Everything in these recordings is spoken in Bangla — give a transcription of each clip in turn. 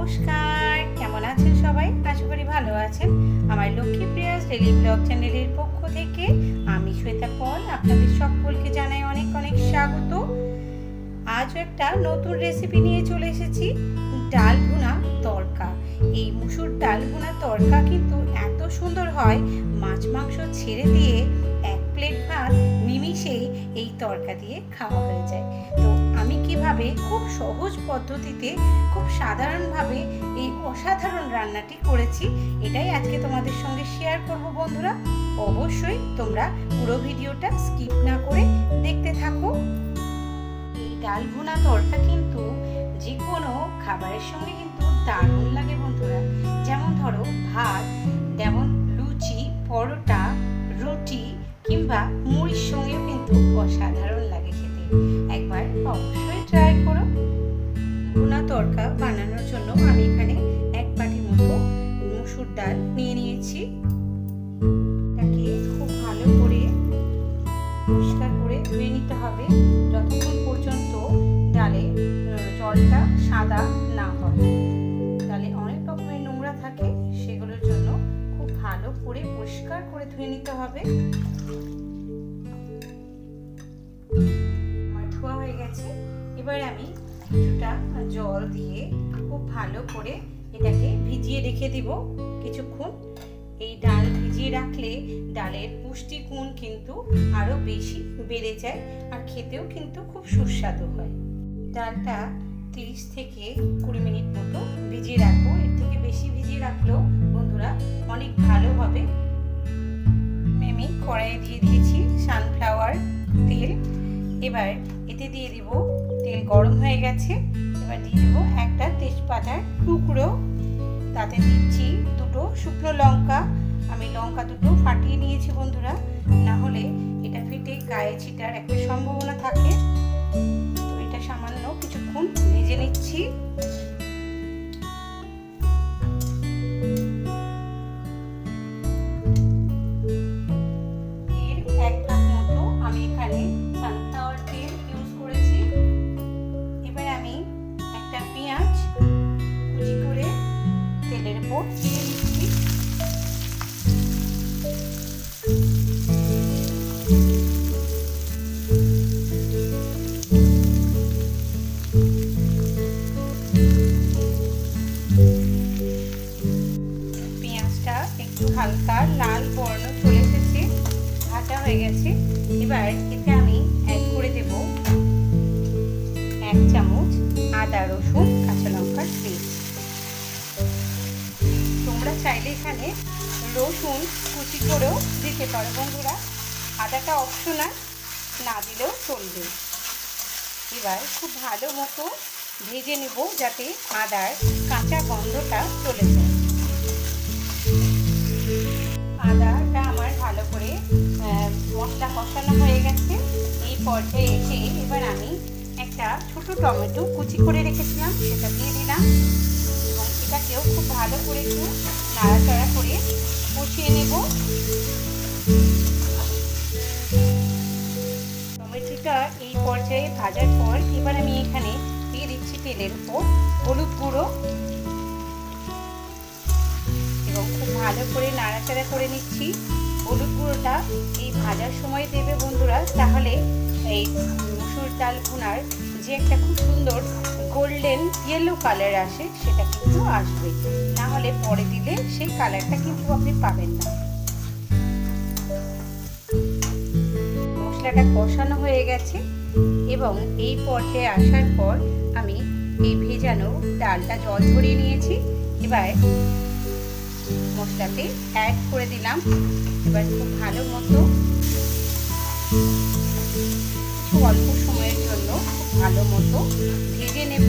নমস্কার, কেমন আছেন সবাই? আশা করি ভালো আছেন। আমার লক্ষ্মী প্রিয়াস ডেলি ব্লগ চ্যানেলের পক্ষ থেকে আমি শ্বেতা পল, আপনাদের সকলকে জানাই অনেক অনেক স্বাগত। আজও একটা নতুন রেসিপি নিয়ে চলে এসেছি, ডাল ভুনা তড়কা। এই মুসুর ডাল ভুনা তড়কা কিন্তু এত সুন্দর হয়, মাছ মাংস ছেড়ে দিয়ে এক প্লেট ভাত নিমিষেই এই তড়কা দিয়ে খাওয়া হয়ে যায়। তো কীভাবে খুব সহজ পদ্ধতিতে, খুব সাধারণভাবে এই অসাধারণ রান্নাটি করেছি। এটাই আজকে তোমাদের সঙ্গে শেয়ার করব বন্ধুরা। অবশ্যই তোমরা পুরো ভিডিওটা স্কিপ না করে দেখতে থাকো। এই ডাল ভুনা তড়কা কিন্তু যে কোনো খাবারের সঙ্গে কিন্তু দারুণ লাগে বন্ধুরা। যেমন ধরো ভাত, যেমন লুচি, পরোটা, রুটি কিংবা মুড়ির সঙ্গেও কিন্তু অসাধারণ লাগে খেতে। একবার অবশ্যই ট্রাই করো। ভুনা তড়কা বানানোর জন্য আমি এখানে এক বাটি মতো মুসুর ডাল নিয়ে নিয়েছি। এটাকে খুব ভালো করে পরিষ্কার করে ধুয়ে নিতে হবে। যতক্ষণ পর্যন্ত ডালে জলটা সাদা না হয়। ডালে অনেক রকমের নোংরা থাকে, সেগুলোর জন্য খুব ভালো করে পরিষ্কার করে ধুয়ে নিতে হবে। কিছুটা জল দিয়ে খুব ভালো করে এটাকে ভিজিয়ে রেখে দিব কিছুক্ষণ। এই ডাল ভিজিয়ে রাখলে ডালের পুষ্টিগুণ কিন্তু আরও বেশি বেড়ে যায় আর খেতেও কিন্তু খুব সুস্বাদু হয়। ডালটা তিরিশ থেকে কুড়ি মিনিট মতো ভিজিয়ে রাখব। এর থেকে বেশি ভিজিয়ে রাখলেও বন্ধুরা অনেক ভালো হবে। আমি কড়াইয়ে দিয়ে দিয়েছি সানফ্লাওয়ার তেল। এবার গেছে। এবার দিয়ে দেবো একটা তেজপাতার টুকরো। তাতে দিচ্ছি দুটো শুকনো লঙ্কা। আমি লঙ্কা দুটো ফাটিয়ে নিয়েছি বন্ধুরা। না হলে এটা ফেটে গায়ে ছিটার একটা সম্ভাবনা থাকে। হয়ে গেছে। এবার এতে আমি অ্যাড করে দেব এক চামচ আদা, রসুন, কাঁচা লঙ্কার পেস্ট। তোমরা চাইলে এখানে রসুন কুচি করেও দিতে পারো বন্ধুরা। আদাটা অপশনাল না দিলেও চলবে। এবার খুব ভালো মতো ভেজে নেব যাতে আদার কাঁচা গন্ধটা চলে যায়। পর্যায়ে এসে এবার আমি একটা ছোট টমেটো কুচি করে রেখেছিলাম, সেটা দিয়ে দিলাম। এবং এটাকেও খুব ভালো করে একটু নাড়াচাড়া করে কষিয়ে নেব। টমেটোটা এই পর্যায়ে ভাজার পর এবার আমি এখানে দিয়ে দিচ্ছি তেলের উপর হলুদ গুঁড়ো। এবং খুব ভালো করে নাড়াচাড়া করে নিচ্ছি। হলুদ গুঁড়োটা এই ভাজার সময় দেবে বন্ধুরা, তাহলে এই মুসুর ডাল ভুনার যে একটা খুব সুন্দর গোল্ডেন ইয়েলো কালার আসে, সেটা কিন্তু আসবে। না হলে পরে দিলে সেই কালারটা কিন্তু আপনি পাবেন না। মশলাটা কষানো হয়ে গেছে এবং এই পর্যায়ে আসার পর আমি এই ভেজানো ডালটা জল ধরিয়ে নিয়েছি। এবার মশলাতে অ্যাড করে দিলাম। এবার খুব ভালো মতো অল্প সময়ের জন্য ভালো মতো ভেজে নেব।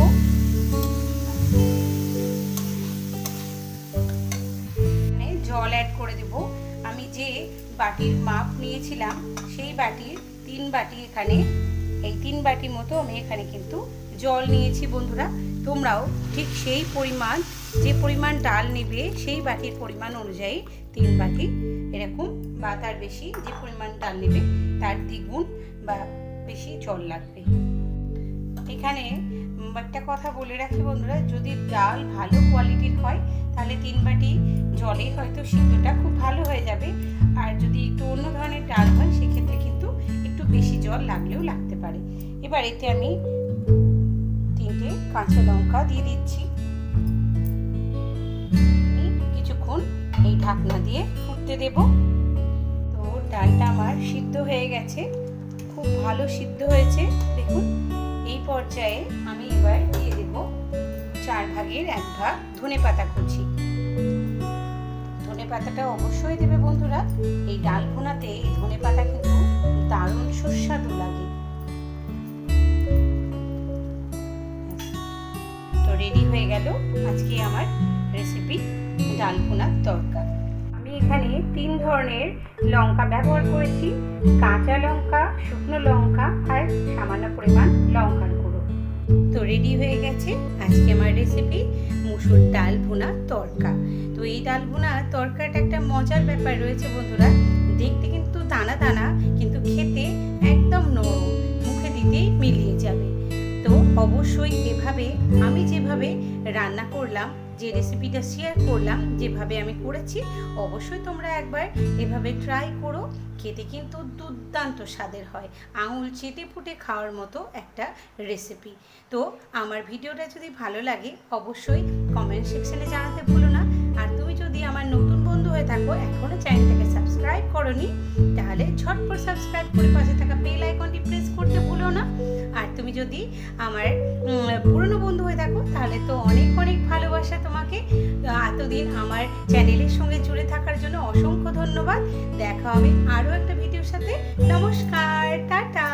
জল অ্যাড করে দেব। আমি যে বাটির মাপ নিয়েছিলাম, সেই বাটির তিন বাটি এখানে, এই তিন বাটি মতো আমি এখানে কিন্তু জল নিয়েছি বন্ধুরা। তোমরাও ঠিক সেই পরিমাণ, যে পরিমাণ ডাল নেবে, সেই বাটির পরিমাণ অনুযায়ী তিন বাটি, এরকম বা তার বেশি যে পরিমাণ ডাল নেবে, তার দ্বিগুণ বা বেশি জল লাগবে। এখানে একটা কথা বলে রাখি বন্ধুরা, যদি ডাল ভালো কোয়ালিটির হয়, তাহলে তিন বাটি জলে হয়তো সিদ্ধটা খুব ভালো হয়ে যাবে। আর যদি একটু অন্য ধরনের ডাল হয়, সেক্ষেত্রে কিন্তু একটু বেশি জল লাগলেও লাগতে পারে। এবার এতে আমি তিনটে কাঁচা লঙ্কা দিয়ে দিচ্ছি। কিছুক্ষণ এই ঢাকনা দিয়ে ফুটতে দেব। তো ডালটা আমার সিদ্ধ হয়ে গেছে। খুব ভালো সিদ্ধ হয়েছে। দেখুন, এই পর্যায়ে আমি এবার দিয়ে দেব চার ভাগের এক ভাগ ধনে পাতা কুচি। ধনে পাতাটা অবশ্যই দেবে বন্ধুরা, এই ডাল ভুনাতে এই ধনে পাতা কিন্তু দারুণ সুস্বাদু লাগে। তো রেডি হয়ে গেল আজকে আমার রেসিপি ডাল ভুনার তরকা এখানে তিন ধরনের লঙ্কা ব্যবহার করেছি। কাঁচা লঙ্কা, শুকনো লঙ্কা আর সামান্য পরিমাণ লঙ্কার গুঁড়ো। তো রেডি হয়ে গেছে আজকে আমার রেসিপি মুসুর ডাল ভুনা তরকা। তো এই ডাল ভুনা তরকাটা একটা মজার ব্যাপার রয়েছে বন্ধুরা। দেখতে কিন্তু দানা দানা, কিন্তু খেতে একদম নরম, মুখে দিতেই মিলিয়ে যাবে। তো অবশ্যই এভাবে, আমি যেভাবে রান্না করলাম যে রেসিপিটা শেয়ার করলাম, যেভাবে আমি করেছি, অবশ্যই তোমরা একবার এভাবে ট্রাই করো। খেতে কিন্তু দুর্দান্ত স্বাদের হয়। আঙুল চেটে ফুটে খাওয়ার মতো একটা রেসিপি তো আমার ভিডিওটা যদি ভালো লাগে, অবশ্যই কমেন্ট সেকশনে জানাতে ভুলো না। আর তুমি যদি আমার নতুন বন্ধু হয়ে থাকো এখনও চ্যানেলটাকে সাবস্ক্রাইব করনি, তাহলে ঝটপট সাবস্ক্রাইব করে পাশে থাকা বেল আইকনটি প্রেস করতে ভুলো না। আর তুমি যদি আমার পুরনো বন্ধু হয়ে থাকো, তাহলে তো এতদিন আমার চ্যানেলের সঙ্গে জুড়ে থাকার জন্য অসংখ্য ধন্যবাদ। দেখা হবে আরও একটা ভিডিওর সাথে। নমস্কার, টাটা!